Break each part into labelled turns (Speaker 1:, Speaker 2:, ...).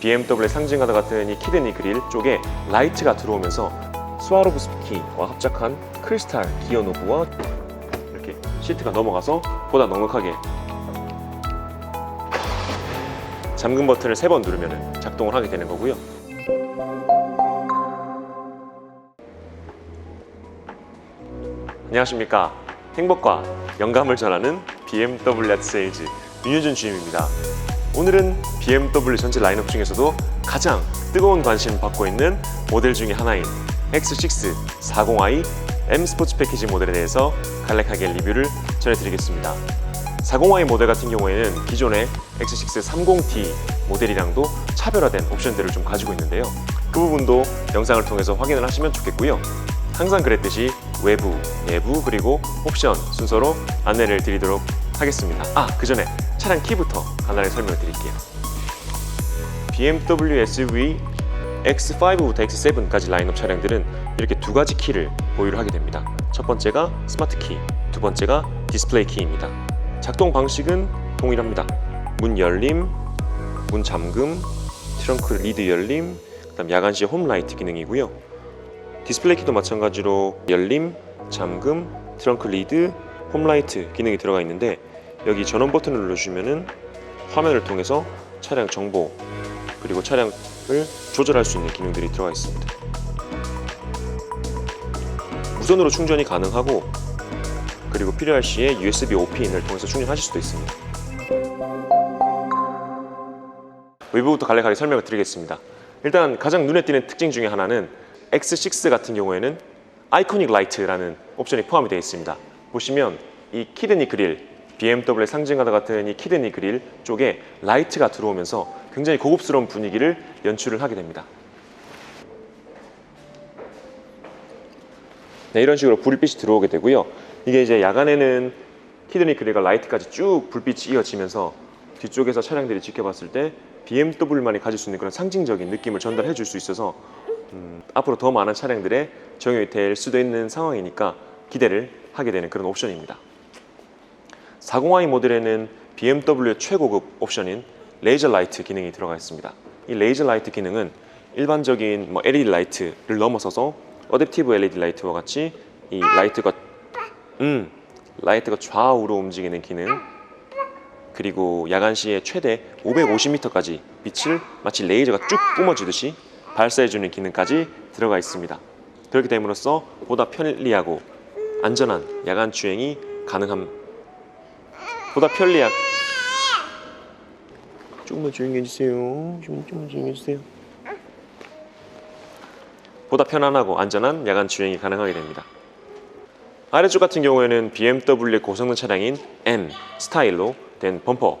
Speaker 1: BMW의 상징과도 같은 이 키드니 그릴 쪽에 라이트가 들어오면서 스와로브스키와 합작한 크리스탈 기어 노브와 이렇게 시트가 넘어가서 보다 넉넉하게 잠금 버튼을 세 번 누르면 작동을 하게 되는 거고요. 안녕하십니까. 행복과 영감을 전하는 BMW 야트 세일즈 윤효준 주임입니다. 오늘은 BMW 전체 라인업 중에서도 가장 뜨거운 관심 받고 있는 모델 중에 하나인 X6 40i M 스포츠 패키지 모델에 대해서 간략하게 리뷰를 전해드리겠습니다. 40i 모델 같은 경우에는 기존의 X6 30T 모델이랑도 차별화된 옵션들을 좀 가지고 있는데요. 그 부분도 영상을 통해서 확인을 하시면 좋겠고요. 항상 그랬듯이 외부, 내부 그리고 옵션 순서로 안내를 드리도록 하겠습니다. 아, 그 전에 차량 키부터 간단하게 설명을 드릴게요. BMW SUV X5부터 X7까지 라인업 차량들은 이렇게 두 가지 키를 보유를 하게 됩니다. 첫 번째가 스마트 키, 두 번째가 디스플레이 키입니다. 작동 방식은 동일합니다. 문 열림, 문 잠금, 트렁크 리드 열림, 그다음 야간 시 홈라이트 기능이고요. 디스플레이 키도 마찬가지로 열림, 잠금, 트렁크 리드, 홈라이트 기능이 들어가 있는데 여기 전원 버튼을 눌러주면은 화면을 통해서 차량 정보 그리고 차량을 조절할 수 있는 기능들이 들어가 있습니다. 무선으로 충전이 가능하고 그리고 필요할 시에 USB OP인을 통해서 충전하실 수도 있습니다. 외부부터 간략하게 설명을 드리겠습니다. 일단 가장 눈에 띄는 특징 중에 하나는 X6 같은 경우에는 아이코닉 라이트라는 옵션이 포함이 되어 있습니다. 보시면 이 키드니 그릴, BMW의 상징과도 같은 이 키드니 그릴 쪽에 라이트가 들어오면서 굉장히 고급스러운 분위기를 연출을 하게 됩니다. 네, 이런 식으로 불빛이 들어오게 되고요. 이게 이제 야간에는 키드니 그릴과 라이트까지 쭉 불빛이 이어지면서 뒤쪽에서 차량들이 지켜봤을 때 BMW만이 가질 수 있는 그런 상징적인 느낌을 전달해 줄 수 있어서 음, 앞으로 더 많은 차량들에 적용이 될 수도 있는 상황이니까 기대를 하게 되는 그런 옵션입니다. 40i 모델에는 BMW 최고급 옵션인 레이저 라이트 기능이 들어가 있습니다. 이 레이저 라이트 기능은 일반적인 뭐 LED 라이트를 넘어서서 어댑티브 LED 라이트와 같이 이 라이트가 음 라이트가 좌우로 움직이는 기능 그리고 야간 시에 최대 550m까지 빛을 마치 레이저가 쭉 뿜어주듯이 발사해주는 기능까지 들어가 있습니다. 그렇게 됨으로써 보다 편리하고 안전한 야간 주행이 가능함. 보다 편리한. 조금만 조용히 해주세요. 좀, 조금만 조용히 해주세요. 보다 편안하고 안전한 야간 주행이 가능하게 됩니다. 아래쪽 같은 경우에는 BMW의 고성능 차량인 M 스타일로 된 범퍼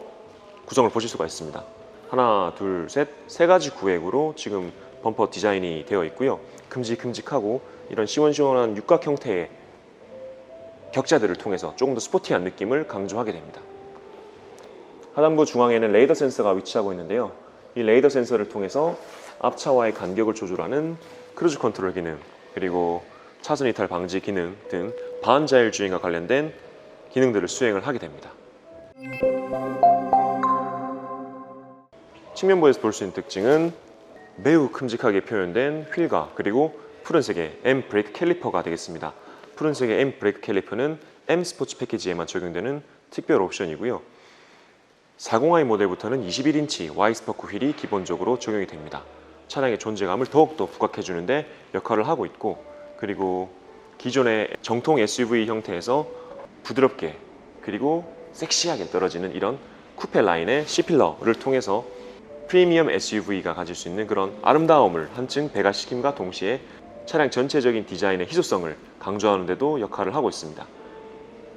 Speaker 1: 구성을 보실 수가 있습니다. 하나, 둘, 셋, 세 가지 구획으로 지금 범퍼 디자인이 되어 있고요. 큼직큼직하고 이런 시원시원한 육각 형태의 격자들을 통해서 조금 더 스포티한 느낌을 강조하게 됩니다. 하단부 중앙에는 레이더 센서가 위치하고 있는데요. 이 레이더 센서를 통해서 앞차와의 간격을 조절하는 크루즈 컨트롤 기능, 그리고 차선 이탈 방지 기능 등 반자율 주행과 관련된 기능들을 수행을 하게 됩니다. 측면부에서 볼 수 있는 특징은 매우 큼직하게 표현된 휠과 그리고 푸른색의 M 브레이크 캘리퍼가 되겠습니다. 푸른색의 M 브레이크 캘리퍼는 M 스포츠 패키지에만 적용되는 특별 옵션이고요. 40i 모델부터는 21인치 Y 스포크 휠이 기본적으로 적용이 됩니다. 차량의 존재감을 더욱더 부각해 주는데 역할을 하고 있고 그리고 기존의 정통 SUV 형태에서 부드럽게 그리고 섹시하게 떨어지는 이런 쿠페 라인의 C필러를 통해서 프리미엄 SUV가 가질 수 있는 그런 아름다움을 한층 배가시킴과 동시에 차량 전체적인 디자인의 희소성을 강조하는 데도 역할을 하고 있습니다.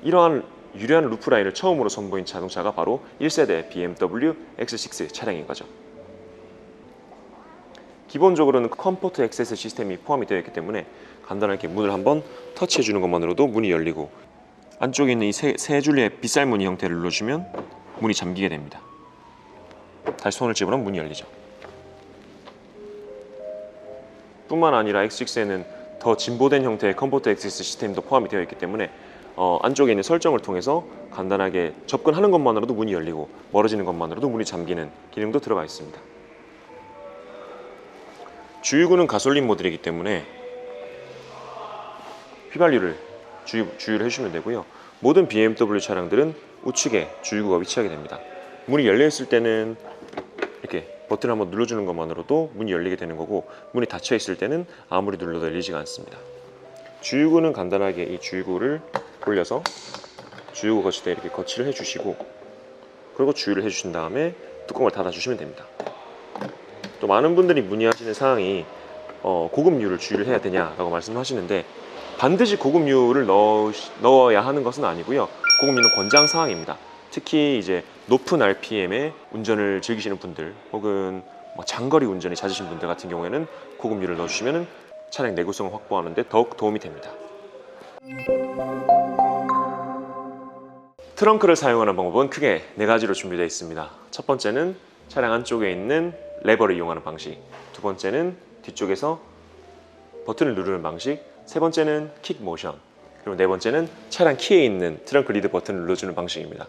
Speaker 1: 이러한 유려한 루프 라인을 처음으로 선보인 자동차가 바로 1세대 BMW X6 차량인 거죠. 기본적으로는 컴포트 액세스 시스템이 포함이 되어 있기 때문에 간단하게 문을 한번 터치해 주는 것만으로도 문이 열리고 안쪽에 있는 이 세, 세 줄의 빗살 무늬 형태를 눌러주면 문이 잠기게 됩니다. 다시 손을 집어넣으면 문이 열리죠. 뿐만 아니라 X6에는 더 진보된 형태의 컴포트 액세스 시스템도 포함이 되어 있기 때문에 어, 안쪽에 있는 설정을 통해서 간단하게 접근하는 것만으로도 문이 열리고 멀어지는 것만으로도 문이 잠기는 기능도 들어가 있습니다. 주유구는 가솔린 모델이기 때문에 휘발유를 주유, 주유를 해주시면 되고요. 모든 BMW 차량들은 우측에 주유구가 위치하게 됩니다. 문이 열려 있을 때는 버튼을 한번 눌러주는 것만으로도 문이 열리게 되는 거고 문이 닫혀 있을 때는 아무리 눌러도 열리지가 않습니다. 주유구는 간단하게 이 주유구를 올려서 주유구 때 이렇게 거치를 해주시고 그리고 주유를 해주신 다음에 뚜껑을 닫아주시면 됩니다. 또 많은 분들이 문의하시는 사항이 어, 고급유를 주유를 해야 되냐라고 말씀하시는데 반드시 고급유를 넣, 넣어야 하는 것은 아니고요. 고급유는 권장 사항입니다. 특히 이제 높은 RPM의 운전을 즐기시는 분들 혹은 뭐 장거리 운전이 잦으신 분들 같은 경우에는 고급유를 넣어주시면 차량 내구성을 확보하는 데 더욱 도움이 됩니다. 트렁크를 사용하는 방법은 크게 네 가지로 준비되어 있습니다. 첫 번째는 차량 안쪽에 있는 레버를 이용하는 방식, 두 번째는 뒤쪽에서 버튼을 누르는 방식, 세 번째는 킥 모션, 그리고 네 번째는 차량 키에 있는 트렁크 리드 버튼을 눌러주는 방식입니다.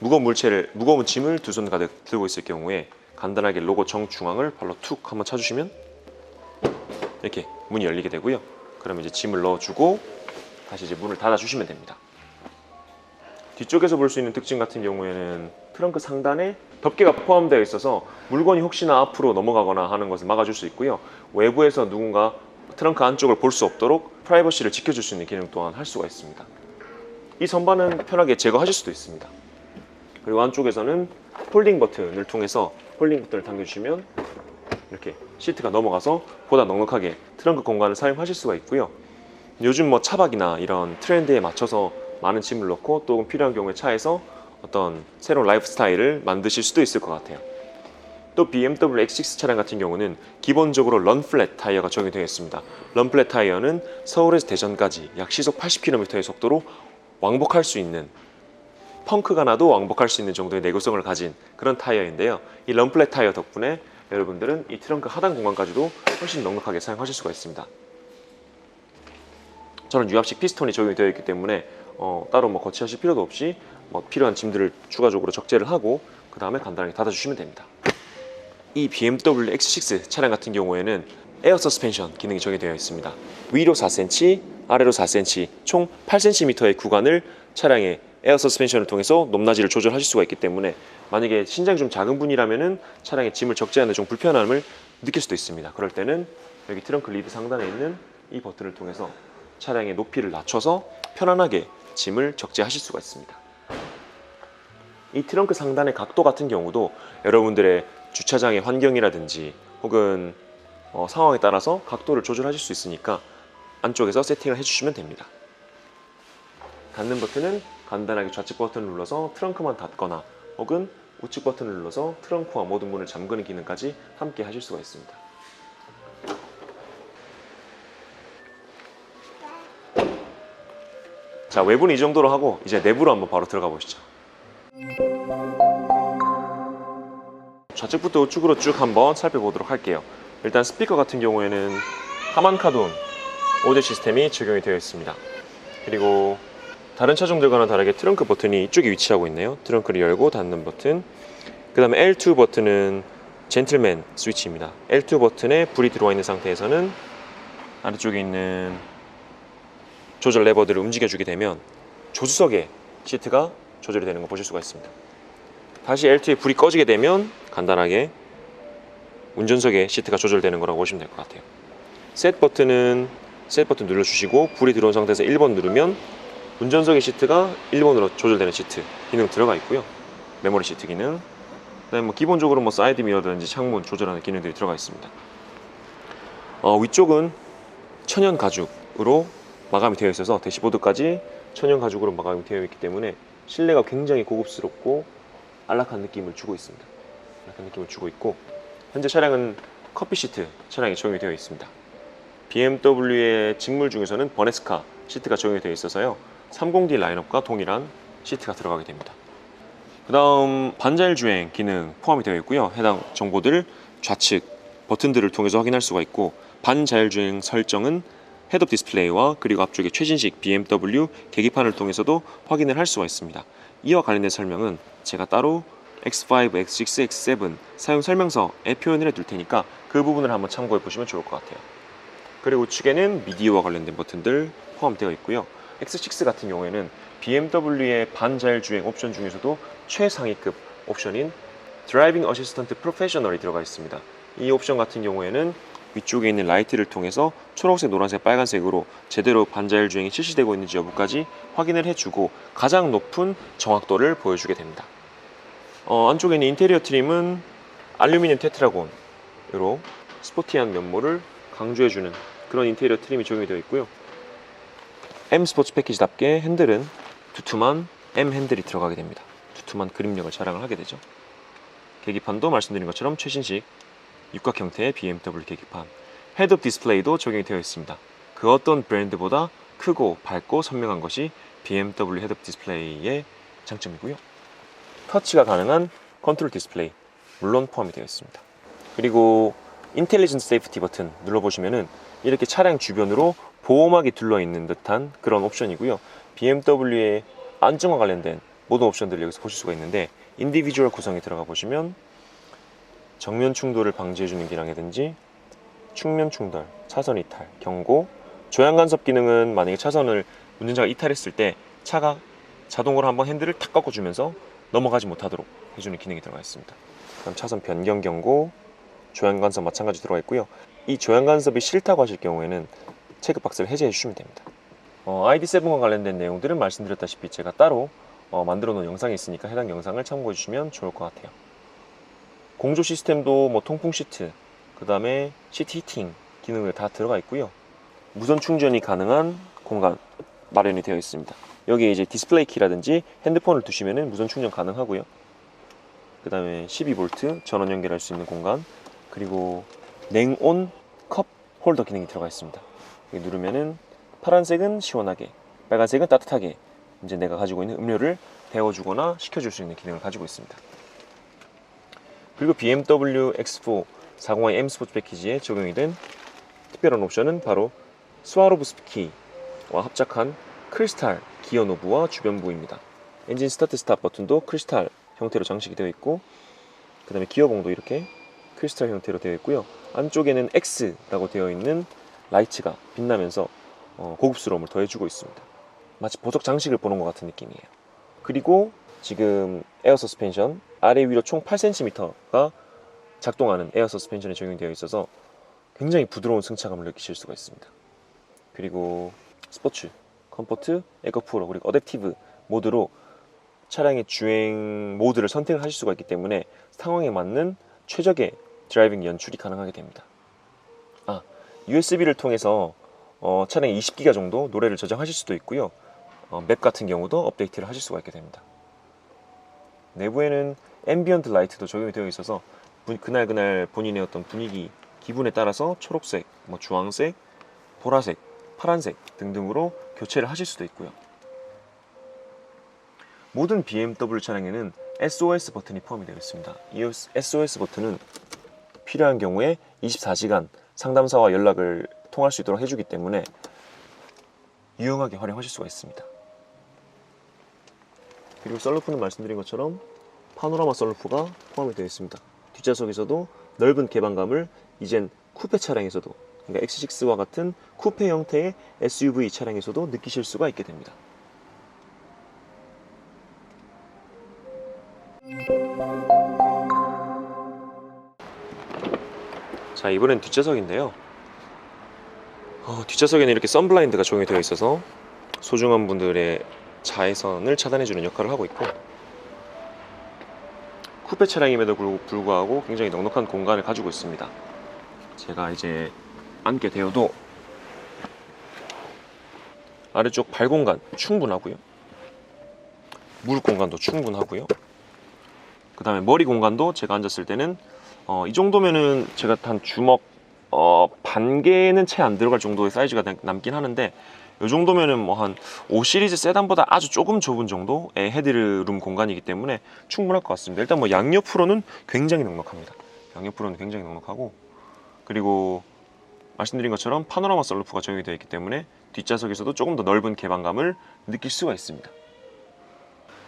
Speaker 1: 무거운 물체를 무거운 짐을 두 손 가득 들고 있을 경우에 간단하게 로고 정중앙을 발로 툭 한번 쳐주시면 이렇게 문이 열리게 되고요. 그러면 이제 짐을 넣어주고 다시 이제 문을 닫아주시면 됩니다. 뒤쪽에서 볼 수 있는 특징 같은 경우에는 트렁크 상단에 덮개가 포함되어 있어서 물건이 혹시나 앞으로 넘어가거나 하는 것을 막아줄 수 있고요. 외부에서 누군가 트렁크 안쪽을 볼 수 없도록 프라이버시를 지켜줄 수 있는 기능 또한 할 수가 있습니다. 이 선반은 편하게 제거하실 수도 있습니다. 그리고 안쪽에서는 폴딩 버튼을 통해서 폴딩 버튼을 당겨주시면 이렇게 시트가 넘어가서 보다 넉넉하게 트렁크 공간을 사용하실 수가 있고요. 요즘 뭐 차박이나 이런 트렌드에 맞춰서 많은 짐을 넣고 또 필요한 경우에 차에서 어떤 새로운 라이프 스타일을 만드실 수도 있을 것 같아요. 또 BMW X6 차량 같은 경우는 기본적으로 런플랫 타이어가 적용되어 있습니다. 런플랫 타이어는 서울에서 대전까지 약 시속 80km의 속도로 왕복할 수 있는 펑크가 나도 왕복할 수 있는 정도의 내구성을 가진 그런 타이어인데요. 이 런플랫 타이어 덕분에 여러분들은 이 트렁크 하단 공간까지도 훨씬 넉넉하게 사용하실 수가 있습니다. 저는 유압식 피스톤이 적용이 되어 있기 때문에 어, 따로 뭐 거치하실 필요도 없이 뭐 필요한 짐들을 추가적으로 적재를 하고 그 다음에 간단하게 닫아주시면 됩니다. 이 BMW X6 차량 같은 경우에는 에어 서스펜션 기능이 적용되어 있습니다. 위로 4cm, 아래로 4cm, 총 8cm의 구간을 차량의 에어 서스펜션을 통해서 높낮이를 조절하실 수가 있기 때문에 만약에 신장이 좀 작은 분이라면은 차량에 짐을 적재하는 좀 불편함을 느낄 수도 있습니다. 그럴 때는 여기 트렁크 리드 상단에 있는 이 버튼을 통해서 차량의 높이를 낮춰서 편안하게 짐을 적재하실 수가 있습니다. 이 트렁크 상단의 각도 같은 경우도 여러분들의 주차장의 환경이라든지 혹은 어, 상황에 따라서 각도를 조절하실 수 있으니까 안쪽에서 세팅을 해주시면 됩니다. 닫는 버튼은 간단하게 좌측 버튼을 눌러서 트렁크만 닫거나 혹은 우측 버튼을 눌러서 트렁크와 모든 문을 잠그는 기능까지 함께 하실 수가 있습니다. 자 외부는 이 정도로 하고 이제 내부로 한번 바로 들어가 보시죠. 좌측부터 우측으로 쭉 한번 살펴보도록 할게요. 일단 스피커 같은 경우에는 하만 카돈 오디오 시스템이 적용이 되어 있습니다. 그리고 다른 차종들과는 다르게 트렁크 버튼이 이쪽에 위치하고 있네요. 트렁크를 열고 닫는 버튼. 그 다음에 L2 버튼은 젠틀맨 스위치입니다. L2 버튼에 불이 들어와 있는 상태에서는 아래쪽에 있는 조절 레버들을 움직여주게 되면 조수석에 시트가 조절이 되는 거 보실 수가 있습니다. 다시 L2에 불이 꺼지게 되면 간단하게 운전석에 시트가 조절되는 거라고 보시면 될 것 같아요. 셋 버튼은 셋 버튼 눌러주시고 불이 들어온 상태에서 1번 누르면 운전석의 시트가 1번으로 조절되는 시트 기능 들어가 있고요. 메모리 시트 기능. 그다음에 뭐 기본적으로 뭐 사이드 미러든지 창문 조절하는 기능들이 들어가 있습니다. 어, 위쪽은 천연 가죽으로 마감이 되어 있어서 대시보드까지 천연 가죽으로 마감이 되어 있기 때문에 실내가 굉장히 고급스럽고 안락한 느낌을 주고 있습니다. 안락한 느낌을 주고 있고 현재 차량은 커피 시트 차량이 적용이 되어 있습니다. BMW의 직물 중에서는 버네스카 시트가 적용이 되어 있어서요. 30D 라인업과 동일한 시트가 들어가게 됩니다. 그 다음 반자율 주행 기능 포함이 되어 있고요. 해당 정보들 좌측 버튼들을 통해서 확인할 수가 있고 반자율 주행 설정은 헤드업 디스플레이와 그리고 앞쪽에 최신식 BMW 계기판을 통해서도 확인을 할 수가 있습니다. 이와 관련된 설명은 제가 따로 X5, X6, X7 사용 설명서에 표현을 해 둘 테니까 그 부분을 한번 참고해 보시면 좋을 것 같아요. 그리고 우측에는 미디어와 관련된 버튼들 포함되어 있고요. X6 같은 경우에는 BMW의 반자율 주행 옵션 중에서도 최상위급 옵션인 드라이빙 어시스턴트 프로페셔널이 들어가 있습니다. 이 옵션 같은 경우에는 위쪽에 있는 라이트를 통해서 초록색, 노란색, 빨간색으로 제대로 반자율 주행이 실시되고 있는지 여부까지 확인을 해주고 가장 높은 정확도를 보여주게 됩니다. 어, 안쪽에 있는 인테리어 트림은 알루미늄 테트라곤으로 스포티한 면모를 강조해주는 그런 인테리어 트림이 적용이 되어 있고요. M 스포츠 패키지답게 핸들은 두툼한 M 핸들이 들어가게 됩니다. 두툼한 그립력을 자랑을 하게 되죠. 계기판도 말씀드린 것처럼 최신식 육각 형태의 BMW 계기판, 헤드업 디스플레이도 적용이 되어 있습니다. 그 어떤 브랜드보다 크고 밝고 선명한 것이 BMW 헤드업 디스플레이의 장점이고요. 터치가 가능한 컨트롤 디스플레이 물론 포함이 되어 있습니다. 그리고 인텔리전트 세이프티 버튼 눌러보시면은 이렇게 차량 주변으로 보호막이 둘러 있는 듯한 그런 옵션이고요. BMW의 안정화 관련된 모든 옵션들을 여기서 보실 수가 있는데 인디비주얼 구성에 들어가 보시면 정면 충돌을 방지해주는 기능이라든지 측면 충돌, 차선 이탈, 경고, 조향 간섭 기능은 만약에 차선을 운전자가 이탈했을 때 차가 자동으로 한번 핸들을 탁 꺾어주면서 넘어가지 못하도록 해주는 기능이 들어가 있습니다. 그럼 차선 변경 경고, 조향 간섭 마찬가지 들어가 있고요. 이 조향 간섭이 싫다고 하실 경우에는 체크 박스를 해제해 주시면 됩니다. 어, ID7과 관련된 내용들은 말씀드렸다시피 제가 따로 어, 만들어 놓은 영상이 있으니까 해당 영상을 참고해 주시면 좋을 것 같아요. 공조 시스템도 뭐 통풍 시트, 그 다음에 시트 히팅 기능을 다 들어가 있고요. 무선 충전이 가능한 공간 마련이 되어 있습니다. 여기에 이제 디스플레이 키라든지 핸드폰을 두시면은 무선 충전 가능하고요. 그 다음에 12V 전원 연결할 수 있는 공간, 그리고 냉온 컵 홀더 기능이 들어가 있습니다. 누르면은 파란색은 시원하게, 빨간색은 따뜻하게 이제 내가 가지고 있는 음료를 데워주거나 식혀줄 수 있는 기능을 가지고 있습니다. 그리고 BMW X4 402 M 스포츠 패키지에 적용이 된 특별한 옵션은 바로 스와로브스키와 합작한 크리스탈 기어 노브와 주변부입니다. 엔진 스타트 스탑 버튼도 크리스탈 형태로 장식이 되어 있고 그 다음에 기어봉도 이렇게 크리스탈 형태로 되어 있고요. 안쪽에는 X라고 되어 있는 라이트가 빛나면서 어, 고급스러움을 더해주고 있습니다. 마치 보석 장식을 보는 것 같은 느낌이에요. 그리고 지금 에어 서스펜션 아래 위로 총 8cm가 작동하는 에어 서스펜션이 적용되어 있어서 굉장히 부드러운 승차감을 느끼실 수가 있습니다. 그리고 스포츠, 컴포트, 에코 프로 그리고 어댑티브 모드로 차량의 주행 모드를 선택을 하실 수가 있기 때문에 상황에 맞는 최적의 드라이빙 연출이 가능하게 됩니다. 아, USB를 통해서 어, 차량에 20기가 정도 노래를 저장하실 수도 있고요. 어, 맵 같은 경우도 업데이트를 하실 수가 있게 됩니다. 내부에는 앰비언트 라이트도 적용이 되어 있어서 분- 그날 그날 본인의 어떤 분위기, 기분에 따라서 초록색, 뭐 주황색, 보라색, 파란색 등등으로 교체를 하실 수도 있고요. 모든 BMW 차량에는 SOS 버튼이 포함이 되어 있습니다. 이 SOS 버튼은 필요한 경우에 24시간 상담사와 연락을 통할 수 있도록 해주기 때문에 유용하게 활용하실 수가 있습니다. 그리고 썰루프는 말씀드린 것처럼 파노라마 썰루프가 포함이 되어 있습니다. 뒷좌석에서도 넓은 개방감을 이젠 쿠페 차량에서도 그러니까 X6와 같은 쿠페 형태의 SUV 차량에서도 느끼실 수가 있게 됩니다. 자 이번엔 뒷좌석인데요. 어, 뒷좌석에는 이렇게 썬블라인드가 적용이 되어 있어서 소중한 분들의 자외선을 차단해주는 역할을 하고 있고 쿠페 차량임에도 불구- 불구하고 굉장히 넉넉한 공간을 가지고 있습니다. 제가 이제 앉게 되어도 아래쪽 발 공간 충분하고요. 무릎 공간도 충분하고요. 그 다음에 머리 공간도 제가 앉았을 때는 어, 이 정도면은 제가 한 주먹 어, 반 개는 채 안 들어갈 정도의 사이즈가 남- 남긴 하는데 이 정도면은 뭐 한 5 시리즈 세단보다 아주 조금 좁은 정도의 헤드룸 공간이기 때문에 충분할 것 같습니다. 일단 뭐 양옆으로는 굉장히 넉넉합니다. 양옆으로는 굉장히 넉넉하고 그리고 말씀드린 것처럼 파노라마 썰루프가 적용이 되어 있기 때문에 뒷좌석에서도 조금 더 넓은 개방감을 느낄 수가 있습니다.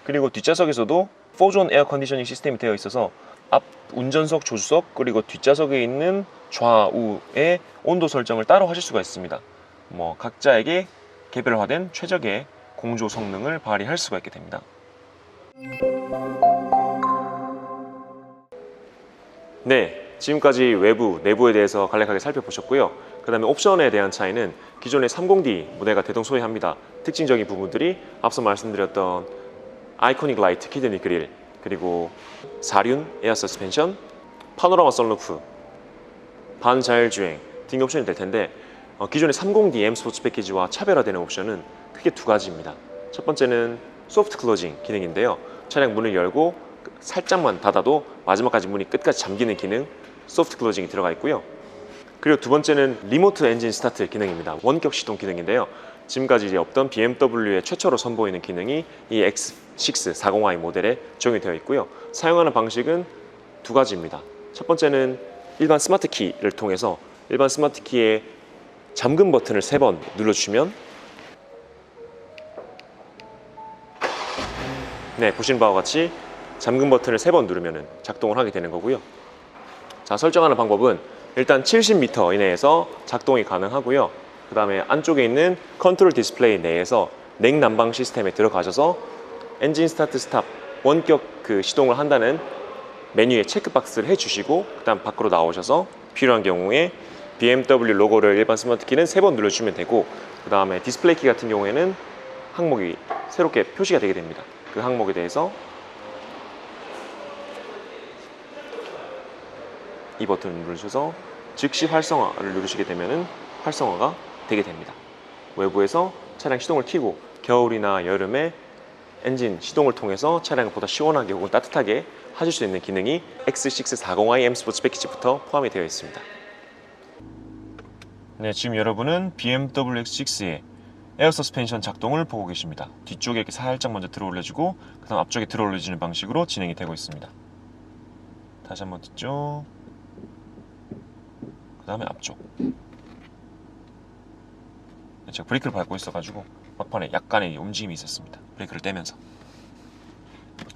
Speaker 1: 그리고 뒷좌석에서도 4존 에어 컨디셔닝 시스템이 되어 있어서 앞 운전석, 조수석 그리고 뒷좌석에 있는 좌우의 온도 설정을 따로 하실 수가 있습니다. 뭐 각자에게 개별화된 최적의 공조 성능을 발휘할 수가 있게 됩니다. 네, 지금까지 외부, 내부에 대해서 간략하게 살펴보셨고요. 그 다음에 옵션에 대한 차이는 기존의 30D 모델과 대동소이합니다. 특징적인 부분들이 앞서 말씀드렸던 아이코닉 라이트 키드니 그릴, 그리고 사륜 에어 서스펜션, 파노라마 썬루프, 반자율주행 등의 옵션이 될 텐데 어, 기존의 30D M 스포츠 패키지와 차별화되는 옵션은 크게 두 가지입니다. 첫 번째는 소프트 클로징 기능인데요. 차량 문을 열고 살짝만 닫아도 마지막까지 문이 끝까지 잠기는 기능 소프트 클로징이 들어가 있고요. 그리고 두 번째는 리모트 엔진 스타트 기능입니다. 원격 시동 기능인데요. 지금까지 없던 BMW의 최초로 선보이는 기능이 이 X6 40i 모델에 적용이 되어 있고요. 사용하는 방식은 두 가지입니다. 첫 번째는 일반 스마트 키를 통해서 일반 스마트 키의 잠금 버튼을 세번 눌러주시면 네 보시는 바와 같이 잠금 버튼을 세번 누르면 작동을 하게 되는 거고요. 자 설정하는 방법은 일단 70m 이내에서 작동이 가능하고요. 그 다음에 안쪽에 있는 컨트롤 디스플레이 내에서 냉난방 시스템에 들어가셔서 엔진 스타트 스탑 원격 그 시동을 한다는 메뉴에 체크박스를 해주시고 그다음 밖으로 나오셔서 필요한 경우에 BMW 로고를 일반 스마트 키는 세 번 눌러주시면 되고 그 다음에 디스플레이 키 같은 경우에는 항목이 새롭게 표시가 되게 됩니다. 그 항목에 대해서 이 버튼을 누르셔서 즉시 활성화를 누르시게 되면은 활성화가 되게 됩니다. 외부에서 차량 시동을 켜고 겨울이나 여름에 엔진 시동을 통해서 차량을 보다 시원하게 혹은 따뜻하게 하실 수 있는 기능이 X640i M 스포츠 패키지부터 포함이 되어 있습니다. 네, 지금 여러분은 BMW X6의 에어 서스펜션 작동을 보고 계십니다. 뒤쪽에 이렇게 살짝 먼저 들어 올려주고 그 다음 앞쪽에 들어 올려주는 방식으로 진행이 되고 있습니다. 다시 한번 뒤쪽 그 다음에 앞쪽 제가 브레이크를 밟고 있어가지고 막판에 약간의 움직임이 있었습니다. 브레이크를 떼면서.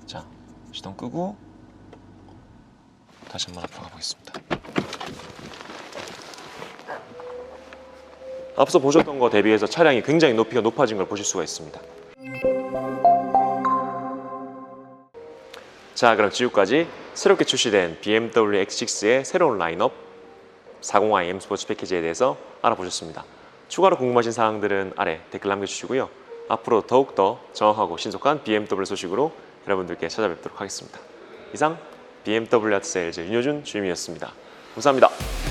Speaker 1: 자 시동 끄고 다시 한번 앞으로 가보겠습니다. 앞서 보셨던 거 대비해서 차량이 굉장히 높이가 높아진 걸 보실 수가 있습니다. 자 그럼 지금까지 새롭게 출시된 BMW X6의 새로운 라인업 40i M 스포츠 패키지에 대해서 알아보셨습니다. 추가로 궁금하신 사항들은 아래 댓글 남겨주시고요. 앞으로 더욱더 정확하고 신속한 BMW 소식으로 여러분들께 찾아뵙도록 하겠습니다. 이상 BMW 아트 세일즈 윤효준 주임이었습니다. 감사합니다.